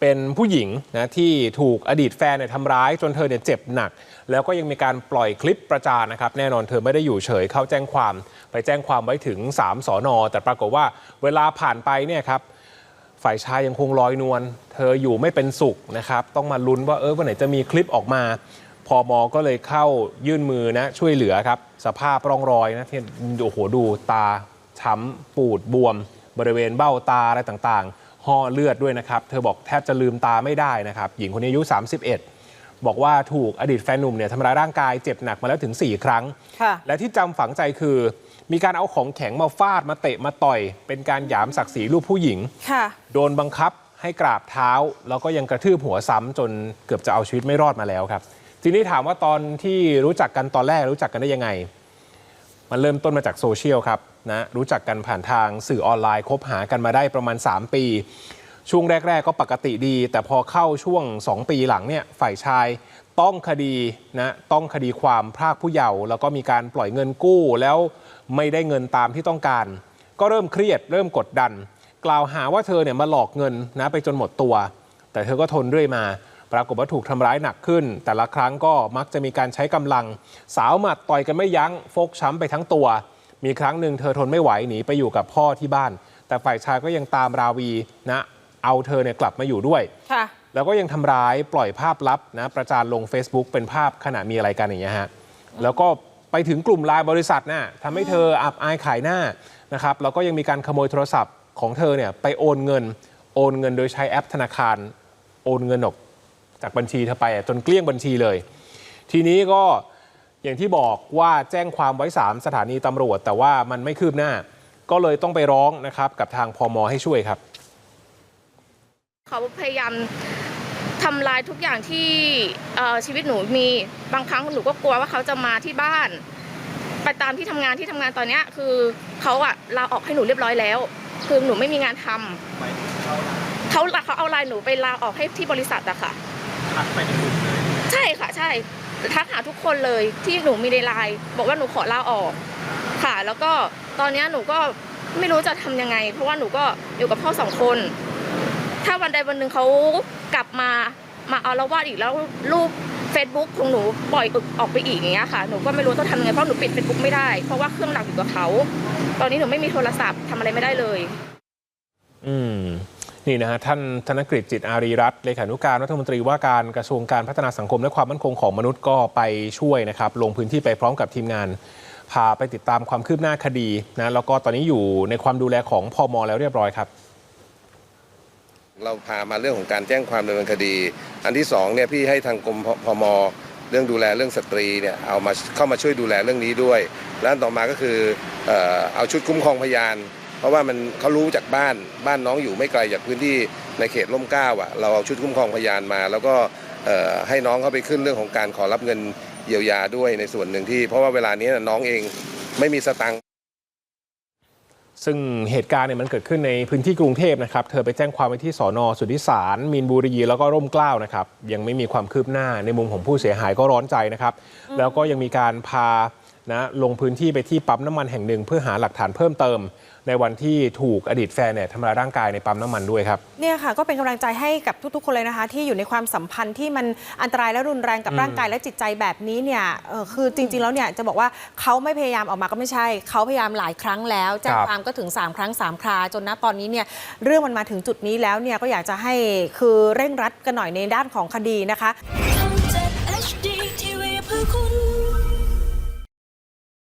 เป็นผู้หญิงนะที่ถูกอดีตแฟนเนี่ยทำร้ายจนเธอเนี่ยเจ็บหนัก แล้วก็ยังมีการปล่อยคลิปประจานนะครับ แน่นอนเธอไม่ได้อยู่เฉยเข้าแจ้งความ ไปแจ้งความไว้ถึง 3สอนอแต่ปรากฏว่าเวลาผ่านไปเนี่ยครับฝ่ายชายยังคงลอยนวลเธออยู่ไม่เป็นสุขนะครับ ต้องมาลุ้นว่าเออวันไหนจะมีคลิปออกมาพอมอก็เลยเข้ายื่นมือนะช่วยเหลือครับ สภาพร่องรอยนะที่โอ้โหดูตาช้ำปูดบวม บริเวณเบ้าตาอะไรต่างๆ ห่อเลือดด้วยนะครับ เธอบอกแทบจะลืมตาไม่ได้นะครับ หญิงคนนี้อายุ 31 บอกว่าถูกอดีตแฟนหนุ่มเนี่ยทำร้ายร่างกายเจ็บหนักมาแล้วถึง 4 ครั้งค่ะและที่จำฝังใจคือ มีการเอาของแข็งมาฟาดมาเตะมาต่อย เป็นการหยามศักดิ์ศรีลูกผู้หญิงค่ะโดนบังคับให้กราบเท้า แล้วก็ยังกระทืบหัวซ้ำจนเกือบจะเอาชีวิตไม่รอดมาแล้วครับ ทีนี้ถามว่าตอนที่รู้จักกันตอนแรกรู้จักกันได้ยังไง มันเริ่มต้นมาจากโซเชียลครับนะรู้จักกันผ่านทางสื่อออนไลน์คบหากันมาได้ประมาณ 3 ปี ช่วงแรก ๆ ก็ปกติดี แต่พอเข้าช่วง 2 ปีหลังเนี่ยฝ่ายชายต้องคดีนะต้องคดีความพรากผู้เยาว์แล้วก็มีการปล่อยเงินกู้แล้วไม่ได้เงินตามที่ต้องการ ก็เริ่มเครียดเริ่มกดดัน กล่าวหาว่าเธอเนี่ยมาหลอกเงินนะไปจนหมดตัว แต่เธอก็ทนเรื่อยมา ปรากฏว่าถูกทำร้ายหนักขึ้น แต่ละครั้งก็มักจะมีการใช้กำลัง สาวหมัดต่อยกันไม่ยั้งฟกช้ำไปทั้งตัว มีครั้งหนึ่งเธอทนไม่ไหวหนีไปอยู่กับพ่อที่บ้าน แต่ฝ่ายชายก็ยังตามราวีนะเอาเธอเนี่ยกลับมาอยู่ด้วยค่ะแล้วก็ยังทำร้ายปล่อยภาพลับนะประจานลง Facebook เป็นภาพขณะมีอะไรกันอย่างเงี้ยฮะแล้วก็ไปถึงกลุ่มไลน์บริษัทน่ะทำให้เธออับอายขายหน้านะครับแล้วก็ยังมีการขโมยโทรศัพท์ของเธอเนี่ยไปโอนเงิน โอนเงินโดยใช้แอปธนาคาร โอนเงินออก จากบัญชีเธอไปอะจนเกลี้ยงบัญชีเลย ทีนี้ก็อย่างที่บอกว่าแจ้งความไว้ 3 สถานีตำรวจ แต่ว่ามันไม่คืบหน้า ก็เลยต้องไปร้องนะครับกับทางพมให้ช่วยครับ เขาพยายามทำลายทุกอย่างที่เอ่อชีวิตหนูมีบางครั้งหนูก็กลัวว่าเขาจะมาที่บ้านไปตามที่ทำงานที่ทำงานตอนเนี้ยคือเขาอะลาออกให้หนูเรียบร้อยแล้ว คือหนูไม่มีงานทำเขาเขาเอาไลน์หนูไปลาออกให้ที่บริษัทอะค่ะ ใช่ค่ะใช่ทักหาทุกคนเลยที่หนูมีในไลน์บอกว่าหนูขอลาออก ค่ะ แล้วก็ตอนนี้หนูก็ไม่รู้จะทำยังไง เพราะว่าหนูก็อยู่กับพ่อสองคน ถ้าวันใดวันหนึ่งเขากลับมามาเอาละวาดอีกแล้วรูป Facebook ของหนูปล่อยอึกออกไปอีกอย่างเงี้ยค่ะหนูก็ไม่รู้ต้องทำยังไงเพราะหนูปิด Facebook ไม่ได้เพราะว่าเครื่องหลักอยู่กับเขา ตอนนี้หนูไม่มีโทรศัพท์ทำอะไรไม่ได้เลย นี่นะฮะท่านธนกฤษจิตอารีรัตน์เลขานุการรัฐมนตรีว่าการกระทรวงการพัฒนาสังคมและความมั่นคงของมนุษย์ก็ไปช่วยนะครับ ลงพื้นที่ไปพร้อมกับทีมงาน พาไปติดตามความคืบหน้าคดีนะแล้วก็ตอนนี้อยู่ในความดูแลของพอมแล้วเรียบร้อยครับ เราพามาเรื่องของการแจ้งความดำเนินคดี อันที่สองเนี่ยพี่ให้ทางกรมพมเรื่องดูแลเรื่องสตรีเนี่ยเอามาเข้ามาช่วยดูแลเรื่องนี้ด้วย แล้วอันต่อมาก็คือเอ่อเอาชุดคุ้มครองพยาน เพราะว่ามันเขารู้จากบ้านบ้านน้องอยู่ไม่ไกลจากพื้นที่ในเขตร่มเกล้าอะเราเอาชุดคุ้มครองพยานมา แล้วก็เอ่อให้น้องเขาไปขึ้นเรื่องของการขอรับเงินเยียวยาด้วยในส่วนหนึ่งที่ เพราะว่าเวลานี้น้องเองไม่มีสตังค์ซึ่งเหตุการณ์เนี่ยมันเกิดขึ้นในพื้นที่กรุงเทพนะครับ เธอไปแจ้งความไว้ที่สอนอสุทธิสารมีนบุรีแล้วก็ร่มเกล้านะครับ ยังไม่มีความคืบหน้าในมุมของผู้เสียหายก็ร้อนใจนะครับ แล้วก็ยังมีการพา นะลงพื้นที่ไปที่ปั๊มน้ำมันแห่งหนึ่ง เพื่อหาหลักฐานเพิ่มเติม ในวันที่ถูกอดีตแฟนเนี่ยทำร้ายร่างกายในปั๊มน้ำมันด้วยครับเนี่ยค่ะก็เป็นกำลังใจให้กับทุก ๆ คนเลยนะคะ ที่อยู่ในความสัมพันธ์ที่มันอันตรายและรุนแรงกับอืมร่างกายและจิตใจแบบนี้เนี่ยเอ่อคือจริง ๆ แล้วเนี่ยจะบอกว่าเขาไม่พยายามออกมาก็ไม่ใช่ เขาพยายามหลายครั้งแล้วแจ้งความก็ถึง 3 ครั้ง 3 ครา จนณตอนนี้เนี่ยเรื่องมันมาถึงจุดนี้แล้วเนี่ยก็อยากจะให้คือเร่งรัดกันหน่อยในด้านของคดีนะคะทำ